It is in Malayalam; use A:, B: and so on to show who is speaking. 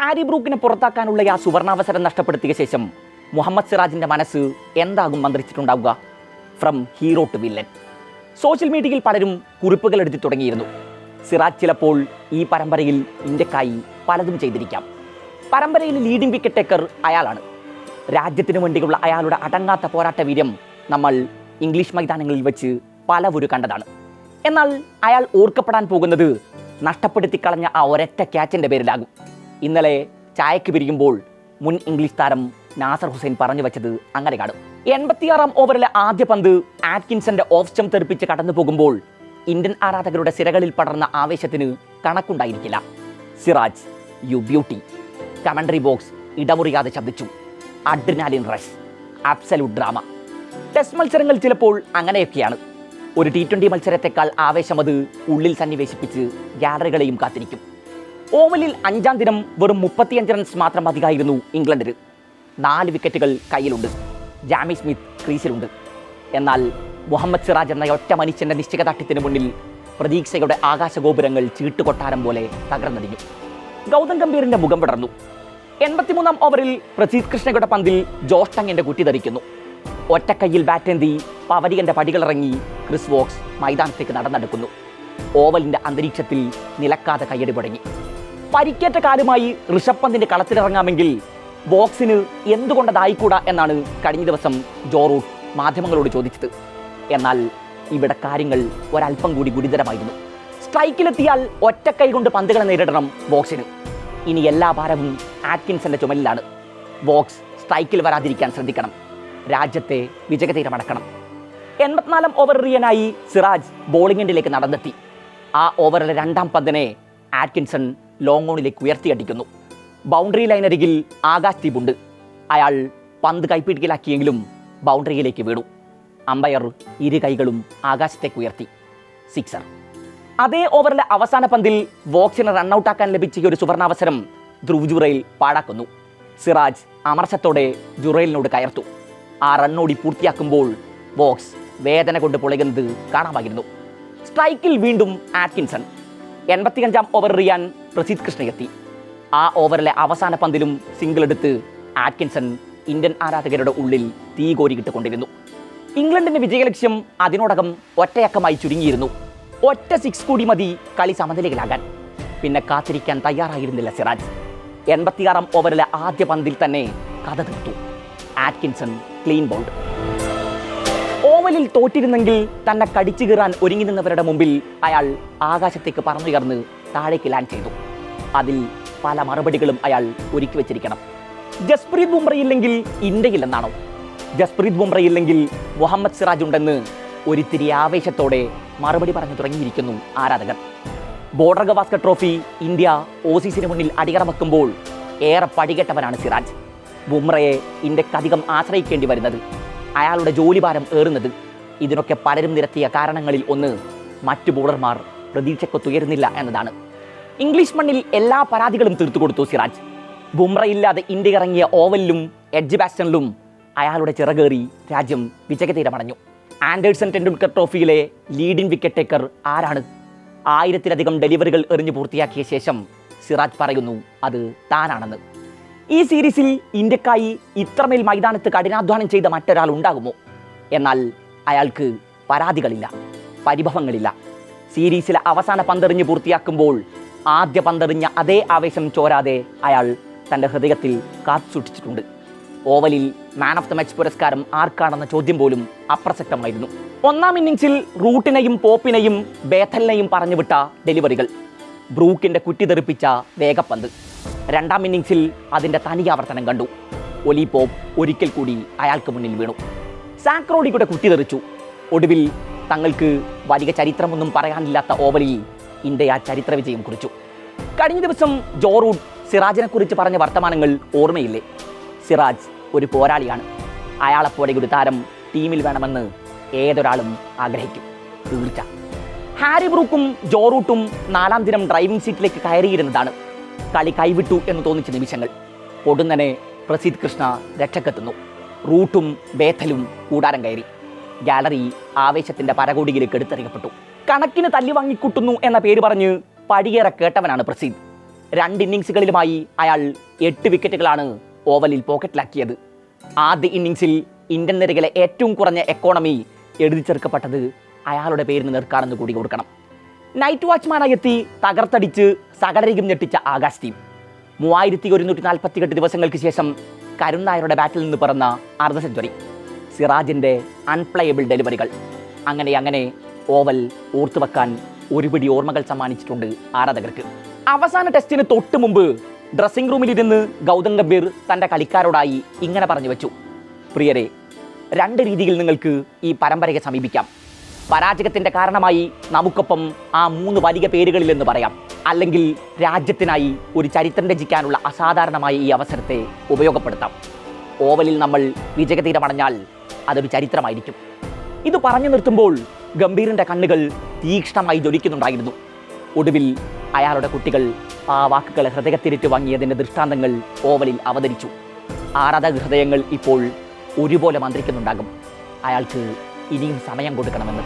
A: ഹാരി ബ്രൂക്കിനെ പുറത്താക്കാനുള്ള ആ സുവർണാവസരം നഷ്ടപ്പെടുത്തിയ ശേഷം മുഹമ്മദ് സിറാജിന്റെ മനസ്സ് എന്താകും മന്ത്രിച്ചിട്ടുണ്ടാവുക? From hero to villain social മീഡിയയിൽ പലരും കുറിപ്പുകൾ എടുത്തു തുടങ്ങിയിരുന്നു. സിറാജ് ചിലപ്പോൾ ഈ പരമ്പരയിൽ ഇന്ത്യക്കായി പലതും ചെയ്തിരിക്കാം. പരമ്പരയിലെ ലീഡിംഗ് വിക്കറ്റ് ടേക്കർ അയാളാണ്. രാജ്യത്തിന് വേണ്ടിയുള്ള അയാളുടെ അടങ്ങാത്ത പോരാട്ട വീര്യം നമ്മൾ ഇംഗ്ലീഷ് മൈതാനങ്ങളിൽ വെച്ച് പലവരും കണ്ടതാണ്. എന്നാൽ അയാൾ ഓർക്കപ്പെടാൻ പോകുന്നത് നഷ്ടപ്പെടുത്തി കളഞ്ഞ ആ ഒരൊറ്റ ക്യാച്ചിന്റെ പേരിലാകും. ഇന്നലെ ചായക്ക് പിരിയുമ്പോൾ മുൻ ഇംഗ്ലീഷ് താരം നാസർ ഹുസൈൻ പറഞ്ഞു വെച്ചത് അങ്ങനെ കാണും. എൺപത്തിയാറാം ഓവറിലെ ആദ്യ പന്ത് ആറ്റ്കിൻസന്റെ ഓഫ് സ്റ്റം തെറിപ്പിച്ച് കടന്നു പോകുമ്പോൾ ഇന്ത്യൻ ആരാധകരുടെ സിരകളിൽ പടർന്ന ആവേശത്തിന് കണക്കുണ്ടായിരിക്കില്ല. Siraj you beauty. Commentary box ഇടമുറിയാതെ ശബ്ദിച്ചു. Adrenaline rush. Absolute drama. Test മത്സരങ്ങൾ ചിലപ്പോൾ അങ്ങനെയൊക്കെയാണ്. ഒരു ടി ട്വന്റി മത്സരത്തെക്കാൾ ആവേശം അത് ഉള്ളിൽ സന്നിവേശിപ്പിച്ച് ഗാലറികളെയും കാത്തിരിക്കും. ഓവലിൽ അഞ്ചാം ദിനം വെറും മുപ്പത്തിയഞ്ച് റൺസ് മാത്രം അധികമായിരുന്നു ഇംഗ്ലണ്ടിന് നാല് വിക്കറ്റുകൾ കയ്യിലുണ്ട്. ജാമി സ്മിത്ത് ക്രീസിലുണ്ട്. എന്നാൽ മുഹമ്മദ് സിറാജ് എന്ന ഒറ്റ മനുഷ്യന്റെ നിശ്ചയദാർഢ്യത്തിന് മുന്നിൽ പ്രതീക്ഷയുടെ ആകാശഗോപുരങ്ങൾ ചീട്ടുകൊട്ടാരം പോലെ തകർന്നടിഞ്ഞു. ഗൗതം ഗംഭീറിന്റെ മുഖം വിടർന്നു എൺപത്തിമൂന്നാം ഓവറിൽ പ്രസീത് കൃഷ്ണയുടെ പന്തിൽ ജോഷ് ടങ്ങിന്റെ കുട്ടി ധരിക്കുന്നു. ഒറ്റക്കൈയിൽ ബാറ്റേന്തി പവരികന്റെ പടികളിറങ്ങി ക്രിസ് വോക്സ് മൈതാനത്തേക്ക് നടന്നെടുക്കുന്നു. ഓവലിന്റെ അന്തരീക്ഷത്തിൽ നിലക്കാതെ കയ്യടി തുടങ്ങി പരിക്കേറ്റ കാലുമായി ഋഷഭ് പന്തിന്റെ കളത്തിലിറങ്ങാമെങ്കിൽ ബോക്സിന് എന്തുകൊണ്ടതായിക്കൂടാ എന്നാണ് കഴിഞ്ഞ ദിവസം ജോറൂട്ട് മാധ്യമങ്ങളോട് ചോദിച്ചത്. എന്നാൽ ഇവിടെ കാര്യങ്ങൾ ഒരല്പം കൂടി ഗുരുതരമായിരുന്നു. സ്ട്രൈക്കിലെത്തിയാൽ ഒറ്റക്കൈ കൊണ്ട് പന്തുകളെ നേരിടണം ബോക്സിന്. ഇനി എല്ലാ ഭാരവും ആറ്റ്കിൻസന്റെ ചുമലിലാണ്. ബോക്സ് സ്ട്രൈക്കിൽ വരാതിരിക്കാൻ ശ്രദ്ധിക്കണം. രാജ്യത്തെ വിജയതീരമടക്കണം എൺപത്തിനാലാം ഓവർ എറിയാനായി സിറാജ് ബോളിങ്ങിന്റെ നടന്നെത്തി. ആ ഓവറിലെ രണ്ടാം പന്തിനെ ആറ്റ്കിൻസൺ ലോങ് ഓണിലേക്ക് ഉയർത്തിയടിക്കുന്നു ബൗണ്ടറി ലൈനരികിൽ ആകാശ് ദീപുണ്ട് അയാൾ പന്ത് കൈപ്പിടിക്കലാക്കിയെങ്കിലും ബൗണ്ടറിയിലേക്ക് വീണു. അമ്പയർ ഇരു കൈകളും ആകാശത്തേക്ക് ഉയർത്തി. സിക്സർ അതേ ഓവറിലെ അവസാന പന്തിൽ വോക്സിനെ റണ്ണൌട്ടാക്കാൻ ലഭിച്ച ഒരു സുവർണാവസരം ധ്രുവ് ജുറയിൽ പാഴാക്കുന്നു. സിറാജ് അമർശത്തോടെ ജുറയിലിനോട് കയർത്തു. ആ റണ്ണോടി പൂർത്തിയാക്കുമ്പോൾ വോക്സ് വേദന കൊണ്ട് പൊളികുന്നത് കാണാമായിരുന്നു. സ്ട്രൈക്കിൽ വീണ്ടും ആറ്റ്കിൻസൺ. എൺപത്തിയഞ്ചാം ഓവർ എറിയാൻ പ്രസീത് കൃഷ്ണ എത്തി ആ ഓവറിലെ അവസാന പന്തിലും സിംഗിൾ എടുത്ത് ആറ്റ്കിൻസൺ ഇന്ത്യൻ ആരാധകരുടെ ഉള്ളിൽ തീ കോരിയിട്ടുകൊണ്ടിരുന്നു. ഇംഗ്ലണ്ടിന്റെ വിജയലക്ഷ്യം അതിനോടകം ഒറ്റയക്കമായി ചുരുങ്ങിയിരുന്നു. ഒറ്റ സിക്സ് കൂടി മതി കളി സമനിലയിലാകാൻ. പിന്നെ കാത്തിരിക്കാൻ തയ്യാറായിരുന്നില്ല സിറാജ്. എൺപത്തിയാറാം ഓവറിലെ ആദ്യ പന്തിൽ തന്നെ കഥ തീർത്തു. ആറ്റ്കിൻസൺ ക്ലീൻ ബൗൾഡ് ഓവലിൽ തോറ്റിരുന്നെങ്കിൽ തന്നെ കടിച്ചു കീറാൻ ഒരുങ്ങി നിന്നവരുടെ മുമ്പിൽ അയാൾ ആകാശത്തേക്ക് പറന്നുയർന്ന് താഴേക്ക് ലാൻഡ് ചെയ്തു. അതിൽ പല മറുപടികളും അയാൾ ഒരുക്കി വെച്ചിരിക്കണം. ജസ്പ്രീത് ബുംറയില്ലെങ്കിൽ ഇന്ത്യയില്ലെന്നാണോ ജസ്പ്രീത് ബുംറയില്ലെങ്കിൽ മുഹമ്മദ് സിറാജ് ഉണ്ടെന്ന് ഒരിത്തിരി ആവേശത്തോടെ മറുപടി പറഞ്ഞു തുടങ്ങിയിരിക്കുന്നു ആരാധകർ. ബോർഡർ ഗവാസ്കർ ട്രോഫി ഇന്ത്യ ഓസീസിന് മുന്നിൽ അടിയറവെക്കുമ്പോൾ ഏറെ പടികെട്ടവനാണ് സിറാജ്. ബുംറയെ ഇന്ത്യയ്ക്ക് അധികം ആശ്രയിക്കേണ്ടി വരുന്നത് അയാളുടെ ജോലിഭാരം ഏറുന്നത് ഇതിനൊക്കെ പലരും നിരത്തിയ കാരണങ്ങളിൽ ഒന്ന് മറ്റു ബോളർമാർ പ്രതീക്ഷക്കൊത്തുയരുന്നില്ല എന്നതാണ്. ഇംഗ്ലീഷ് മണ്ണിൽ എല്ലാ പരാതികളും തീർത്തു കൊടുത്തു സിറാജ്. ബുംറയില്ലാതെ ഇന്ത്യ ഇറങ്ങിയ ഓവലിലും എഡ്ജ് ബാസ്റ്റണിലും അയാളുടെ ചിറകേറി രാജ്യം വിജയതീരമടഞ്ഞു ആൻഡേഴ്സൺ ടെണ്ടുൽക്കർ ട്രോഫിയിലെ ലീഡിംഗ് വിക്കറ്റ് ടേക്കർ ആരാണ്? ആയിരത്തിലധികം ഡെലിവറികൾ എറിഞ്ഞു പൂർത്തിയാക്കിയ ശേഷം സിറാജ് പറയുന്നു അത് താനാണെന്ന്. ഈ സീരീസിൽ ഇന്ത്യക്കായി ഇത്രമേൽ മൈതാനത്ത് കഠിനാധ്വാനം ചെയ്ത മറ്റൊരാൾ ഉണ്ടാകുമോ? എന്നാൽ അയാൾക്ക് പരാതികളില്ല പരിഭവങ്ങളില്ല. സീരീസിലെ അവസാന പന്തെറിഞ്ഞ് പൂർത്തിയാക്കുമ്പോൾ ആദ്യ പന്തെറിഞ്ഞ അതേ ആവേശം ചോരാതെ അയാൾ തന്റെ ഹൃദയത്തിൽ കാത്തു സൂക്ഷിച്ചിട്ടുണ്ട് ഓവലിൽ മാൻ ഓഫ് ദ മാച്ച് പുരസ്കാരം ആർക്കാണെന്ന ചോദ്യം പോലും അപ്രസക്തമായിരുന്നു. ഒന്നാം ഇന്നിംഗ്സിൽ റൂട്ടിനെയും പോപ്പിനെയും ബേഥലിനെയും പറഞ്ഞുവിട്ട ഡെലിവറികൾ. ബ്രൂക്കിന്റെ കുറ്റിതെറിപ്പിച്ച വേഗപ്പന്ത്. രണ്ടാം ഇന്നിംഗ്സിൽ അതിന്റെ തനിയാവർത്തനം കണ്ടു. ഒലി പോപ്പ് ഒരിക്കൽ കൂടി അയാൾക്ക് മുന്നിൽ വീണു. സാക്രോഡിയുടെ കുറ്റി തെറിച്ചു. ഒടുവിൽ തങ്ങൾക്ക് വലിയ ചരിത്രമൊന്നും പറയാനില്ലാത്ത ഓവലി ഇന്ത്യ ആ ചരിത്ര വിജയം കുറിച്ചു. കഴിഞ്ഞ ദിവസം ജോറൂഡ് സിറാജിനെക്കുറിച്ച് പറഞ്ഞ വർത്തമാനങ്ങൾ ഓർമ്മയില്ലേ? സിറാജ് ഒരു പോരാളിയാണ്. അയാളെപ്പോലെ ഒരു താരം ടീമിൽ വേണമെന്ന് ഏതൊരാളും ആഗ്രഹിക്കും. തീർച്ച. ഹാരി ബ്രൂക്കും ജോറൂട്ടും നാലാം ദിനം ഡ്രൈവിംഗ് സീറ്റിലേക്ക് കയറിയിരുന്നതാണ്. കളി കൈവിട്ടു എന്ന് തോന്നിച്ച നിമിഷങ്ങൾ. പൊടുന്നനെ പ്രസീദ് കൃഷ്ണ രക്ഷക്കെത്തുന്നു. റൂട്ടും ബേഥലും കൂടാരം കയറി. ഗാലറി ആവേശത്തിന്റെ പരകോടിയിലേക്ക് എടുത്തെറിയപ്പെട്ടു കണക്കിന് തല്ലി വാങ്ങിക്കൂട്ടുന്നു എന്ന പേര് പറഞ്ഞ് പടിയേറെ കേട്ടവനാണ് പ്രസീദ്. രണ്ട് ഇന്നിങ്സുകളിലുമായി അയാൾ എട്ട് വിക്കറ്റുകളാണ് ഓവലിൽ പോക്കറ്റിലാക്കിയത്. ആദ്യ ഇന്നിങ്സിൽ ഇന്ത്യൻ നിരകിലെ ഏറ്റവും കുറഞ്ഞ എക്കോണമി എഴുതി ചേർക്കപ്പെട്ടത് അയാളുടെ പേരിന് നിർക്കാണെന്ന് കൂടി കൊടുക്കണം. നൈറ്റ് വാച്ച്മാനായി എത്തി തകർത്തടിച്ച് സകലരികും ഞെട്ടിച്ച ആകാശ് ടീം മൂവായിരത്തി ഒരുന്നൂറ്റി നാൽപ്പത്തിയെട്ട് ദിവസങ്ങൾക്ക് ശേഷം കരുൺ നായരുടെ ബാറ്റിൽ നിന്ന് പിറന്ന അർദ്ധ സെഞ്ചുറി സിറാജിന്റെ അൺപ്ലേയബിൾ ഡെലിവറികൾ അങ്ങനെ അങ്ങനെ ഓവൽ ഓർത്തുവെക്കാൻ ഒരുപിടി ഓർമ്മകൾ സമ്മാനിച്ചിട്ടുണ്ട് ആരാധകർക്ക്. അവസാന ടെസ്റ്റിന് തൊട്ട് മുമ്പ് ഡ്രസ്സിംഗ് റൂമിലിരുന്ന് ഗൗതം ഗംഭീർ തന്റെ കളിക്കാരോടായി ഇങ്ങനെ പറഞ്ഞു വെച്ചു. പ്രിയരെ രണ്ട് രീതിയിൽ നിങ്ങൾക്ക് ഈ പരമ്പരയെ സമീപിക്കാം. പരാജയത്തിന്റെ കാരണമായി നമുക്കൊപ്പം ആ മൂന്ന് വലിയ പേരുകളിലെന്ന് പറയാം. അല്ലെങ്കിൽ രാജ്യത്തിനായി ഒരു ചരിത്രം രചിക്കാനുള്ള അസാധാരണമായ ഈ അവസരത്തെ ഉപയോഗപ്പെടുത്താം. ഓവലിൽ നമ്മൾ വിജയതീരമടഞ്ഞാൽ അതൊരു ചരിത്രമായിരിക്കും. ഇത് പറഞ്ഞു നിർത്തുമ്പോൾ ഗംഭീറിന്റെ കണ്ണുകൾ തീക്ഷ്ണമായി ജ്വലിക്കുന്നുണ്ടായിരുന്നു. ഒടുവിൽ അയാളുടെ കുട്ടികൾ ആ വാക്കുകൾ ഹൃദയത്തിരിറ്റ് വാങ്ങിയതിന്റെ ദൃഷ്ടാന്തങ്ങൾ ഓവലിൽ അവതരിച്ചു. ആരാധക ഹൃദയങ്ങൾ ഇപ്പോൾ ഒരുപോലെ മന്ത്രിക്കുന്നുണ്ടാകും. അയാൾക്ക് ഇനിയും സമയം കൊടുക്കണമെന്ന്.